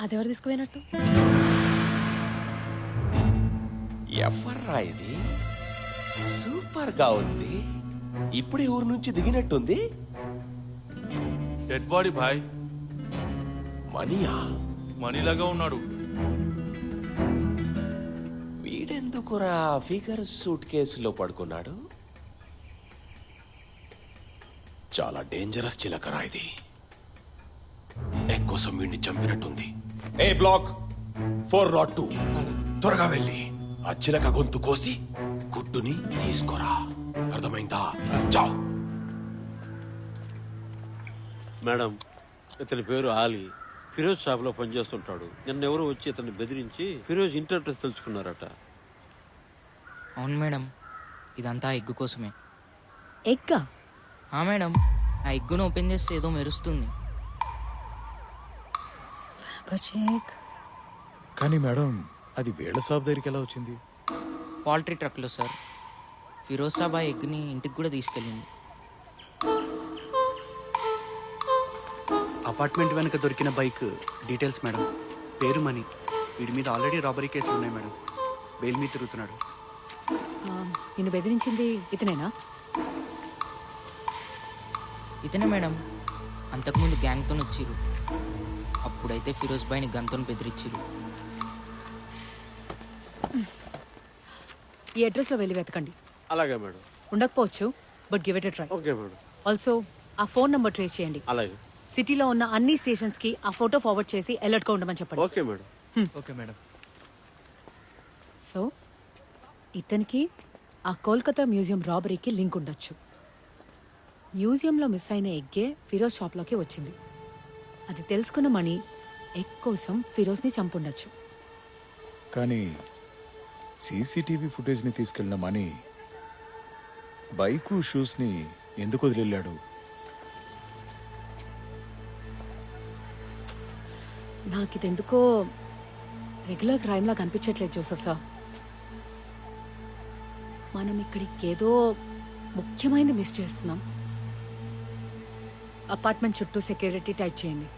అదెవరు తీసుకుపోయినట్టు ఎవర్రా ఇది? సూపర్గా ఉంది. ఇప్పుడే ఊరు నుంచి దిగినట్టుంది. డెడ్ బాడీ భాయ్ మనీయా? మనీలాగా ఉన్నాడు. వీడెందుకురా ఫిగర్ సూట్ కేసులో పడుకున్నాడు? చాలా డేంజరస్ చిలకరా ఇది. ఎగ్ కోసం వీడిని చంపినట్టుంది. ఏ బ్లాక్? Four nought two. త్వరగా వెళ్ళి ఆ చిలక గొంతు కోసి గుడ్డుని తీసుకోరా. అర్థమైందా? చావ్. మేడం ఇతని పేరు ఆలీ. ఫిరోజ్ షాప్లో పనిచేస్తుంటాడు. నిన్న ఎవరో వచ్చి ఇతన్ని బెదిరించి ఫిరోజ్ ఇంటర్ అడ్రస్ తెలుసుకున్నారట. అవును మేడం. ఇదంతా ఎగ్గు కోసమే. ఎగ్గా? ఆ మేడం ఆ ఎగ్గును ఓపెన్ చేస్తే ఏదో మెరుస్తుంది. బచేక్ కానీ మేడం అది వేళ్ళ షాప్ దగ్గరికి ఎలా వచ్చింది? పౌల్ట్రీ ట్రక్లో సార్. ఫిరోజ్ సాబ్ ఆ ఎగ్ని ఇంటికి కూడా తీసుకెళ్ళింది. అపార్ట్మెంట్ వెనక దొరికిన బైక్ డీటెయిల్స్ మేడం. పేరు మనీ. వీడి మీద ఆల్రెడీ రాబరీ కేసులు ఉన్నాయి మేడం. బెయిల్ మీద తిరుగుతున్నాడు. నిన్ను బెదిరించింది ఇతనేనా? ఇతనే మేడం. అంతకుముందు గ్యాంగ్తో వచ్చిర్రు అప్పుడైతే ఫిరోజ్ బాయ్ని గన్తో బెదిరించిర్రు. ఈ అడ్రస్లో వెళ్ళి వెతకండి. అలాగే మేడం. ఉండకపోవచ్చు but give it try. Okay madam. Also ఆ ఫోన్ నంబర్ ట్రేస్ చేయండి. అలాగే. సిటీలో ఉన్న అన్ని స్టేషన్స్కి ఆ ఫోటో ఫార్వర్డ్ చేసి అలర్ట్గా ఉండమని చెప్పండి. Okay madam. Okay madam. So ఇతనికి ఆ కోల్కతా మ్యూజియం రాబరీకి లింక్ ఉండొచ్చు. మ్యూజియంలో మిస్ అయిన ఎగ్గే ఫిరోజ్ షాప్లోకి వచ్చింది. అది తెలుసుకున్న మణి ఎగ్ కోసం ఫిరోజ్ని చంపుండొచ్చు. కానీ సీసీటీవీ ఫుటేజ్ని తీసుకెళ్ళిన మనీ బైకు షూస్ని ఎందుకు వదిలేళ్ళాడు? నాకు ఇదెందుకో రెగ్యులర్ క్రైమ్ లా కనిపించట్లేదు జోసఫ్ సార్. మనం ఇక్కడికి ఏదో ముఖ్యమైనది మిస్ చేస్తున్నాం. అపార్ట్మెంట్ చుట్టూ సెక్యూరిటీ టైట్ చేయండి.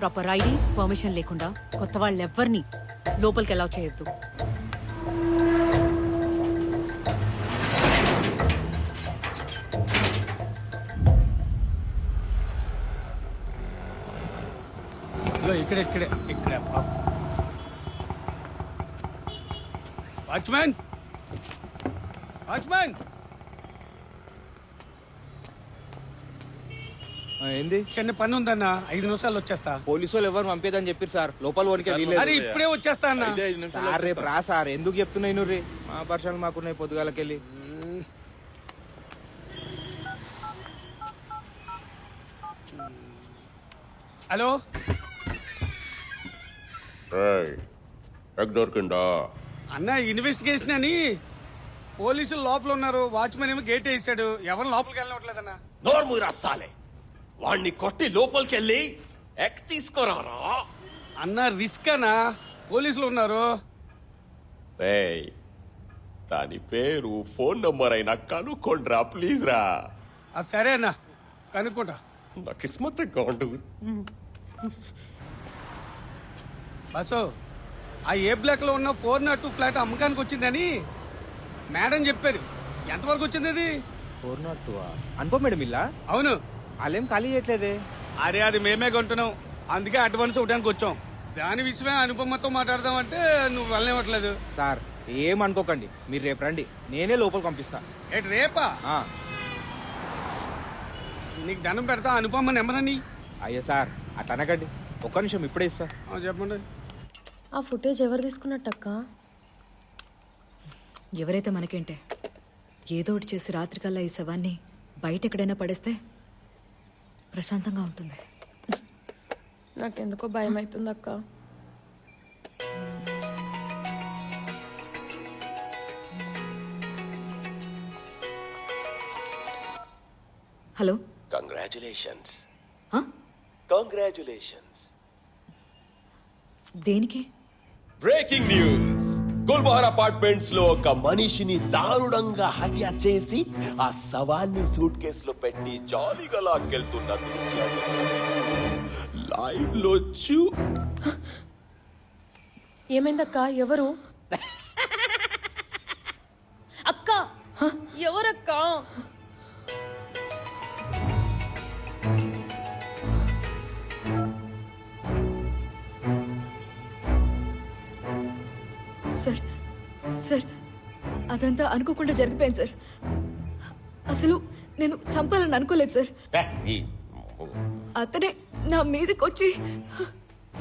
ప్రాపర్ ఐడి పర్మిషన్ లేకుండా కొత్త వాళ్ళు ఎవ్వరిని లోపలికి ఎలా చేయొద్దు. ఇక్కడ ఇక్కడే ఇక్కడే ఇక్కడే వాచ్మ్యాన్ వాచ్మ్యాన్ ఏంది? చిన్న పని ఉందన్న. ఐదు నిమిషాలు వచ్చేస్తా. పోలీసు వాళ్ళు ఎవరు పంపేదని చెప్పారు సార్. లోపల అరే ఇప్పుడే వచ్చేస్తా అన్న. సార్ రేపు రా సార్. ఎందుకు చెప్తున్నాయి రీ? మా పర్సనల్ మాకున్నాయి పొద్దుగాలకెళ్ళి. హలో? ఎగ్ దొరికిందా? అన్న ఇన్వెస్టిగేషన్ అని పోలీసులు లోపల ఉన్నారు. వాచ్మెన్ ఏమో గేట్ వేసాడు. ఎవరు లోపలికి వెళ్ళవట్లేదన్న నోర్ము రస్సాలే. వాణ్ణి కొట్టి లోపలికి వెళ్ళి ఎగ్ తీసుకురారా? అన్న రిస్క్ అన్నా. పోలీసులు ఉన్నారు. రేయ్ దాని పేరు ఫోన్ నంబర్ అయినా కనుక్కోండిరా ప్లీజ్ రా. ఆ, సరే అన్న. కనుక్కుంటా. నా కిస్మత్ అకౌంట్ ఆ ఏ బ్లాక్లో ఉన్న ఫోర్ నాట్ టూ ఫ్లాట్ అమ్మకానికి వచ్చిందని మేడం చెప్పారు. ఎంతవరకు వచ్చింది అది ఫోర్ నాట్ టూ అనుకో మేడం ఇల్లా? అవును. వాళ్ళేం ఖాళీ చేయట్లేదే? అరే అది మేమే కొంటున్నాం. అందుకే అడ్వాన్స్ ఇవ్వడానికి వచ్చాం. దాని విషయమే అనుపమతో మాట్లాడదామంటే నువ్వు వెళ్ళనివ్వట్లేదు. సార్ ఏం అనుకోకండి. మీరు రేపు రండి. నేనే లోపల పంపిస్తా. ఏటి రేపా? ఆ, నీకు దండం పెడతా అనుపమ నెంబర్ అని అయ్యో సార్ అట్లా అనకండి. ఒక్క నిమిషం ఇప్పుడే ఇస్తా. ఆ, చెప్పండి. ఆ ఫుటేజ్ ఎవరు తీసుకున్నట్టక్క? ఎవరైతే మనకేంటే ఏదో ఒకటి చేసి రాత్రికల్లా ఈ శవాన్ని బయట ఎక్కడైనా పడేస్తే ప్రశాంతంగా ఉంటుంది. నాకెందుకో భయం అవుతుంది అక్క హలో కంగ్రాచులేషన్స్? కంగ్రాచులేషన్స్ దేనికి? బ్రేకింగ్ న్యూస్ గుల్బహర్ అపార్ట్మెంట్స్లో ఒక మనిషిని దారుణంగా హత్య చేసి ఆ శవాన్ని సూట్ కేసులో పెట్టి జాలీగా లాక్కెళ్తున్న దృశ్యాలు. లైవ్లో చూ ఏమైందక్క? ఎవరు? సార్. అదంతా అనుకోకుండా జరిగిపోయింది సార్. అసలు నేను చంపాలని అనుకోలేదు సార్. అతనే నా మీదకి వచ్చి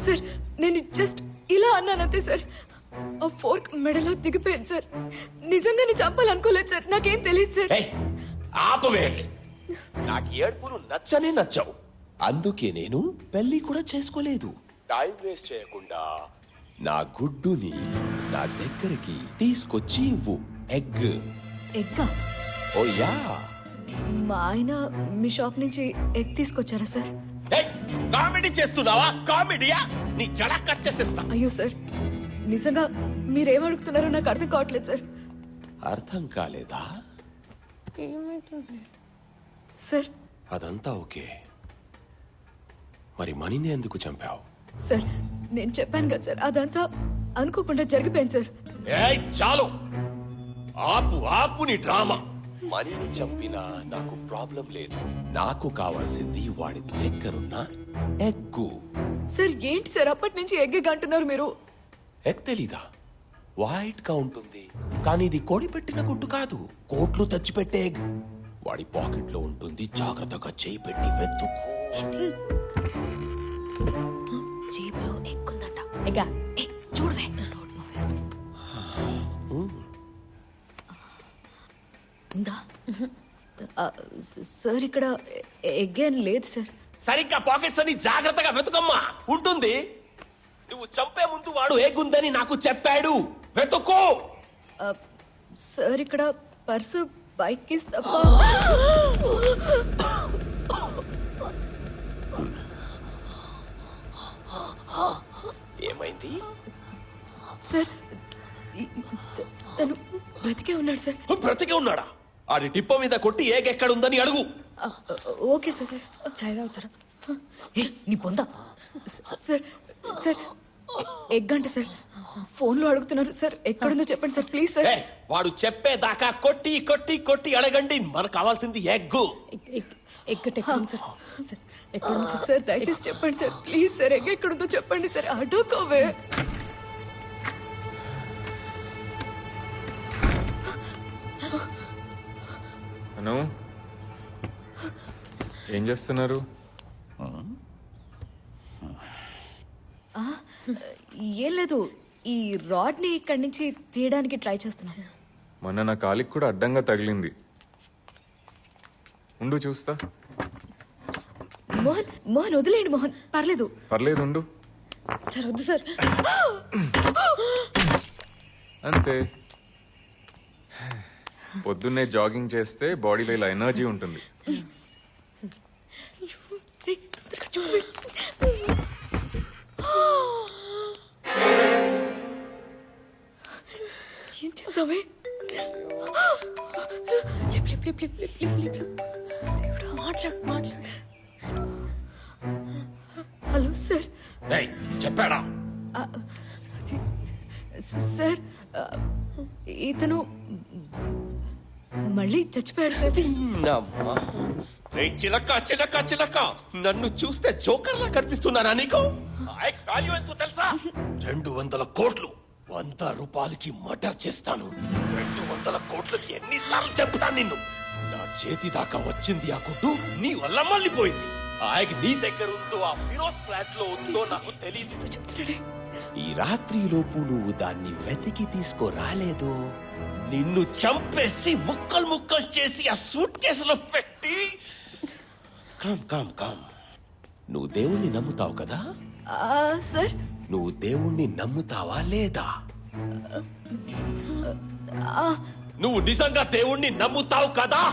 సార్ నేను జస్ట్ ఇలా అన్నానంతే సార్. ఆ ఫోర్క్ మెడలో దిగిపోయింది సార్. నిజంగానే చంపాలనుకోలేదు సార్. నాకేం తెలియదు సార్. ఆపవే. నాకు ఏడుపులు నచ్చనే నచ్చవు. అందుకే నేను పెళ్ళి కూడా చేసుకోలేదు. టైం వేస్ట్ చేయకుండా నా గుడ్డుని నా దగ్గరికి తీసుకొచ్చి ఇవ్వు. ఎగ్ ఎగ్గా ఓ యా మా ఆయన మీ షాప్ నుంచి ఎగ్ తీసుకొచ్చారా సార్ ఏయ్, కామెడీ చేస్తున్నావా? కామెడీయా నీ జడ కట్ చేసేస్తా. అయ్యో సార్ నిజంగా మీరేం అడుగుతున్నారో నాకు అర్థం కావట్లేదు సార్ అర్థం కాలేదా? సార్ అదంతా ఓకే. మరి మనీని ఎందుకు చంపావు? సార్ నేను చెప్పాను కదా సార్. అదంతా అనుకోకుండా జరిగిపోయింది సార్. ఏయ్ చాలు. ఆపు ఆపు నీ డ్రామా. మనీని చంపినా నాకు ప్రాబ్లం లేదు. నాకు కావాల్సింది వాడి దగ్గరున్న ఎగ్గు. సార్ ఏంటి సార్? అప్పటి నుంచి ఎగ్గెగ్ అంటున్నారు మీరు. ఎగ్ తెలీదా? వైట్గా ఉంటుంది. కానీ ఇది కోడి పెట్టిన గుడ్డు కాదు. కోట్లు తెచ్చిపెట్టే ఎగ్. వాడి పాకెట్లో ఉంటుంది. జాగ్రత్తగా చేయి పెట్టి వెతుకు. ఎగ్గా ఏ, చూడవే. ఉందా ఆ, స- సార్ ఇక్కడ ఎగ్ ఏం లేదు సార్. సరిగ్గా పాకెట్స్ అని జాగ్రత్తగా వెతుకమ్మా. ఉంటుంది. నువ్వు చంపే ముందు వాడు ఎగ్గుందని నాకు చెప్పాడు. వెతుక్కో ఆ, సార్ ఇక్కడ పర్సు బైక్ కేస్ ఏమైంది? సార్ తను బ్రతికే ఉన్నాడు సార్. బ్రతికే ఉన్నాడా? ఆడి టిప్ప మీద కొట్టి ఏగ్ ఎక్కడుందని అడుగు ఓకే సార్ చాయ్ తాగుతారా? ఏ, నీ పొందా సార్ సార్ ఎగ్ అంటే సార్. ఫోన్లో అడుగుతున్నారు సార్ ఎక్కడుందో చెప్పండి సార్ ప్లీజ్ సార్. వాడు చెప్పేదాకా కొట్టి కొట్టి కొట్టి అడగండి. మనకు కావాల్సింది ఎగ్గు. ఎక్కట సార్? సార్ ఎక్కడుంది సార్? సార్ దయచేసి చెప్పండి సార్. ప్లీజ్ సార్ ఎక్కడుందో చెప్పండి సార్. అడుకోవే అను ఏం చేస్తున్నారు? ఏం లేదు. ఈ రాడ్ని ఇక్కడి నుంచి తీయడానికి ట్రై చేస్తున్నాను మొన్న నా కాలికి కూడా అడ్డంగా తగిలింది. ఉండు చూస్తా. మోహన్ మోహన్ వదిలేయండి మోహన్. పర్లేదు. పర్లేదు ఉండు. సార్ వద్దు సార్. అంతే. పొద్దున్నే జాగింగ్ చేస్తే బాడీలో ఇలా ఎనర్జీ ఉంటుంది. ఏం చేద్దామే? మాట్లాడు మాట్లాడు. Hello sir. చెప్పాడా? సార్ ఇతను మళ్ళీ చచ్చిపోయాడు సార్. చిలక చిలక చిలక. నన్ను చూస్తే జోకర్లా కనిపిస్తున్నానా నీకు? వాల్యూ ఎంతో తెలుసా? రెండు వందల కోట్లు. వంద రూపాయలకి మర్డర్ చేస్తాను. రెండు వందల కోట్లకి ఎన్నిసార్లు చెప్తాను నిన్ను? నా చేతి దాకా వచ్చింది ఆ గుడ్డు నీ వల్ల మళ్ళీపోయింది ఆ ఎగ్ నీ దగ్గర ఉందో ఆ ఫిరోజ్ ఫ్లాట్లో ఉందో నాకు తెలియదు ఈ రాత్రి లోపు నువ్వు దాన్ని వెతికి తీసుకురాలేదు? నిన్ను చంపేసి ముక్కలు ముక్కలు చేసి ఆ సూట్ కేసులో పెట్టి. Calm calm calm. నువ్వు దేవుణ్ణి నమ్ముతావు కదా? సార్. నువ్వు దేవుణ్ణి నమ్ముతావా లేదా? నువ్వు నిజంగా దేవుణ్ణి నమ్ముతావు కదా?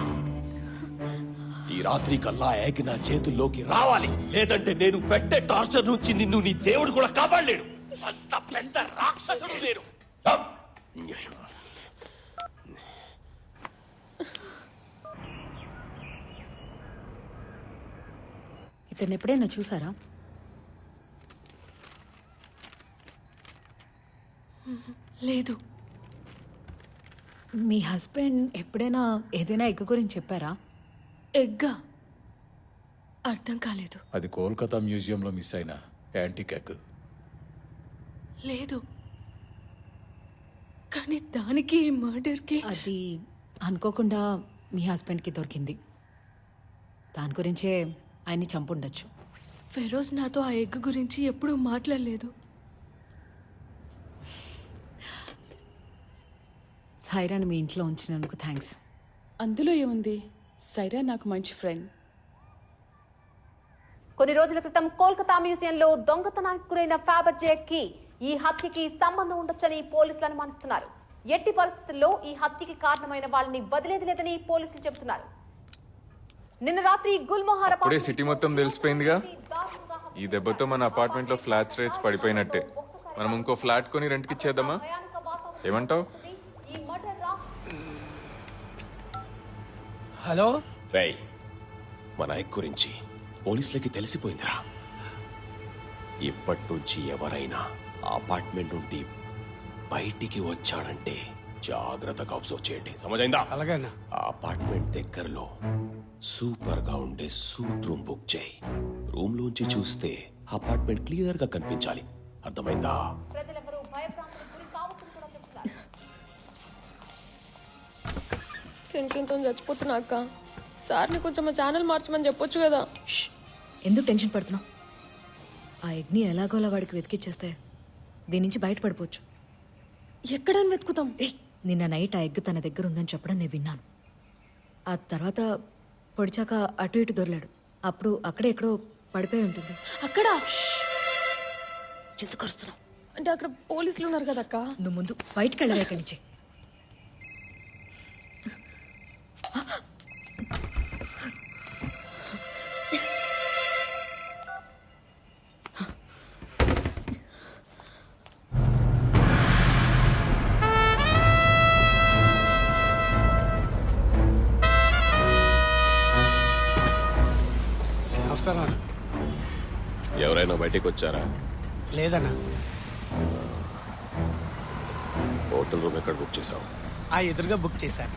ఈ రాత్రి కల్లా ఏక నా చేతుల్లోకి రావాలి. లేదంటే నేను పెట్టే టార్చర్ నుంచి నిన్ను నీ దేవుడు కూడా కాపాడలేడు. అంత పెద్ద రాక్షసుడు నేను! ఇతను ఎప్పుడైనా చూసారా? లేదు. మీ హస్బెండ్ ఎప్పుడైనా ఏదైనా ఎగ్ గురించి చెప్పారా? ఎగ్గా. అర్థం కాలేదు. అది కోల్కతా మ్యూజియంలో మిస్ అయిన యాంటిక్ ఎగ్. లేదు. కానీ దానికి మర్డర్కి అది అనుకోకుండా మీ హస్బెండ్కి దొరికింది. దాని గురించే ఆయన్ని చంపుండొచ్చు. ఫెరోజ్ నాతో ఆ ఎగ్ గురించి ఎప్పుడూ మాట్లాడలేదు. సైరాని మీ ఇంట్లో ఉంచినందుకు థ్యాంక్స్ అందులో ఏముంది? సైరా నాకు మంచి ఫ్రెండ్ కొన్ని రోజుల క్రితం కోల్కతా మ్యూజియంలో దొంగతనానికి గురైన ఫ్యాబర్జే కి ఈ హత్యకి సంబంధం ఉండొచ్చని పోలీసులు అనుమానిస్తున్నారు. ఎట్టి పరిస్థితుల్లో ఈ హత్యకి కారణమైన వాళ్ళని వదిలేది లేదని పోలీసులు చెబుతున్నారు. నిన్న రాత్రి గుల్మోహార్ అప్పుడే సిటీ మొత్తం తెలిసిపోయిందిగా? ఈ దెబ్బతో మన అపార్ట్మెంట్లో ఫ్లాట్స్ రేట్స్ పడిపోయినట్టే. మనం ఇంకో ఫ్లాట్ కొని రెంట్కి ఇచ్చేద్దామా? ఏమంటావ్? హలో? రేయ్ మన ఎగ్ గురించి పోలీసులకి తెలిసిపోయిందిరా. ఇప్పటి నుంచి ఎవరైనా ఆ అపార్ట్మెంట్ నుండి బయటికి వచ్చాడంటే జాగ్రత్తగా అబ్జర్వ్ చేయండి. సమజైందా? అలాగేనా? ఆ అపార్ట్మెంట్ దగ్గరలో సూపర్గా ఉండే సూట్ రూమ్ బుక్ చేయి. రూమ్ లోంచి చూస్తే అపార్ట్మెంట్ క్లియర్గా కనిపించాలి. అర్థమైందా? టెన్షన్తో చచ్చిపోతున్నా అక్క. సార్ని కొంచెం మా ఛానల్ మార్చమని చెప్పొచ్చు కదా! ఎందుకు టెన్షన్ పడుతున్నావు? ఆ ఎగ్ని ఎలాగోలా వాడికి వెతికిచ్చేస్తే దీని నుంచి బయటపడిపోవచ్చు. ఎక్కడని వెతుకుతాం? నిన్న నైట్ ఆ ఎగ్ తన దగ్గర ఉందని చెప్పడం నేను విన్నాను. ఆ తర్వాత పొడిచాక అటు ఇటు దొరలాడు. అప్పుడు అక్కడే ఎక్కడో పడిపోయి ఉంటుంది. అక్కడ? ఎందుకు వస్తున్నావు అంటే అక్కడ పోలీసులు ఉన్నారు కదా అక్క. నువ్వు ముందు బయటికి వెళ్ళవే ఇక్కడి నుంచి? బయటికి వచ్చారా లేదన్నా. హోటల్ రూమ్ ఎక్కడ బుక్ చేసావు? ఆ ఎదురుగా బుక్ చేశాను